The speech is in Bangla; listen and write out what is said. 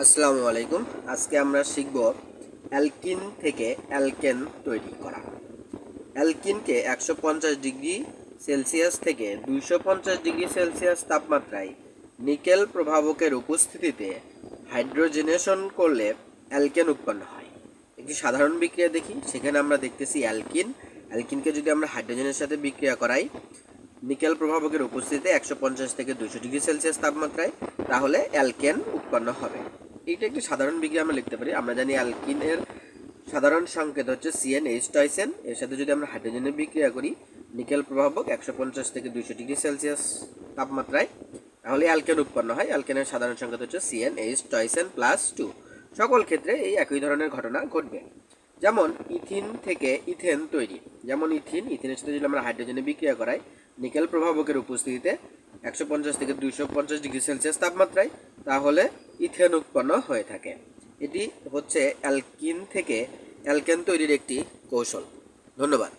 আসসালামু আলাইকুম। আজকে আমরা শিখব অ্যালকিন থেকে অ্যালকেন তৈরি করা। অ্যালকিনকে একশো পঞ্চাশ ডিগ্রি সেলসিয়াস থেকে দুইশো পঞ্চাশ ডিগ্রি সেলসিয়াস তাপমাত্রায় নিকেল প্রভাবকের উপস্থিতিতে হাইড্রোজেনেশন করলে অ্যালকেন উৎপন্ন হয়। একটি সাধারণ বিক্রিয়া দেখি। সেখানে আমরা দেখতেছি অ্যালকিন। অ্যালকিনকে যদি আমরা হাইড্রোজেনের সাথে বিক্রিয়া করাই, নিকেল প্রভাবকের উপস্থিতিতে একশো পঞ্চাশ থেকে দুশো ডিগ্রি সেলসিয়াস তাপমাত্রায়, তাহলে অ্যালকেন উৎপন্ন হবে। এইটা একটি সাধারণ বিক্রিয়া আমরা লিখতে পারি। আমরা জানি অ্যালকিনের সাধারণ সংকেত হচ্ছে সিএন এইচ টয়সেন এর সাথে যদি আমরা হাইড্রোজেনের বিক্রিয়া করি, নিকেল প্রভাবক একশো পঞ্চাশ থেকে দুশো ডিগ্রি সেলসিয়াস তাপমাত্রায়। তাহলে অ্যালকেন উৎপন্ন হয়। অ্যালকেনের সাধারণ সংকেত হচ্ছে CN H two n plus two সকল ক্ষেত্রে এই একই ধরনের ঘটনা ঘটবে। যেমন ইথিন থেকে ইথেন তৈরি। যেমন ইথিন, ইথিনের সাথে যদি আমরা হাইড্রোজেনে বিক্রিয়া করাই, নিকেল প্রভাবকের উপস্থিতিতে একশো পঞ্চাশ থেকে দুইশো পঞ্চাশ ডিগ্রি সেলসিয়াস তাপমাত্রায়, তাহলে ইথেন উৎপন্ন হয়ে থাকে। এটি হচ্ছে অ্যালকিন থেকে অ্যালকেন তৈরির একটি কৌশল। ধন্যবাদ।